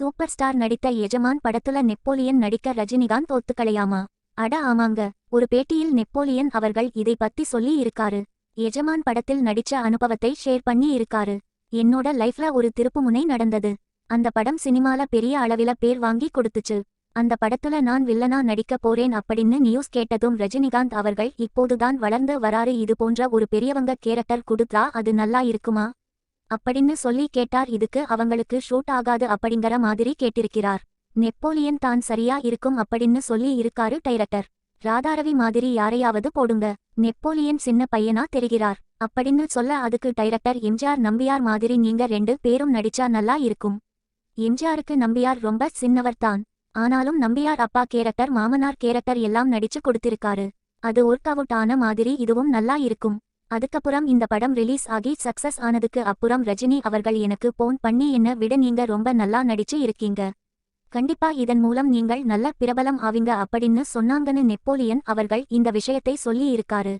Super star நடித்த எஜமான் படத்துல நெப்போலியன் நடிக்க ரஜினிகாந்த் ஒத்துக்கலையாமா? அட ஆமாங்க. ஒரு பேட்டியில் நெப்போலியன் அவர்கள் இதை பத்தி சொல்லி இருக்காரு. எஜமான் படத்தில் நடிச்ச அனுபவத்தை ஷேர் பண்ணி இருக்காரு. என்னோட லைஃப்ல ஒரு திருப்புமுனை நடந்தது. அந்த படம் சினிமால பெரிய அளவில பேர் வாங்கி கொடுத்துச்சு. அந்த படத்துல நான் வில்லனா நடிக்க போறேன் அப்படின்னு நியூஸ் கேட்டதும் ரஜினிகாந்த் அவர்கள் இப்போதுதான் வளர்ந்து வராரு. இது போன்ற ஒரு பெரியவங்க கேரக்டர் கொடுத்தா அது நல்லா இருக்குமா? அப்படின்னு சொல்லி கேட்டார். இதுக்கு அவங்களுக்கு ஷூட் ஆகாது அப்படிங்கிற மாதிரி கேட்டிருக்கிறார். நெப்போலியன் தான் சரியா இருக்கும் அப்படின்னு சொல்லி இருக்காரு டைரக்டர். ராதாரவி மாதிரி யாரையாவது போடுங்க. நெப்போலியன் சின்ன பையனா தெரிகிறார். அப்படின்னு சொல்ல அதுக்கு டைரக்டர் எம்ஜிஆர் நம்பியார் மாதிரி நீங்க ரெண்டு பேரும் நடிச்சா நல்லா இருக்கும். எம்ஜிஆருக்கு நம்பியார் ரொம்ப சின்னவர்தான் ஆனாலும் நம்பியார் அப்பா கேரக்டர் மாமனார் கேரக்டர் எல்லாம் நடிச்சு கொடுத்திருக்காரு. அது ஒர்க் அவுட் ஆன மாதிரி இதுவும் நல்லா இருக்கும். அதுக்கப்புறம் இந்த படம் ரிலீஸ் ஆகி சக்சஸ் ஆனதுக்கு அப்புறம் ரஜினி அவர்கள் எனக்கு போன் பண்ணி என்ன விட நீங்க ரொம்ப நல்லா நடிச்சு இருக்கீங்க. கண்டிப்பா இதன் மூலம் நீங்கள் நல்ல பிரபலம் ஆவீங்க அப்படின்னு சொன்னாங்கன்னு நெப்போலியன் அவர்கள் இந்த விஷயத்தை சொல்லி இருக்காரு.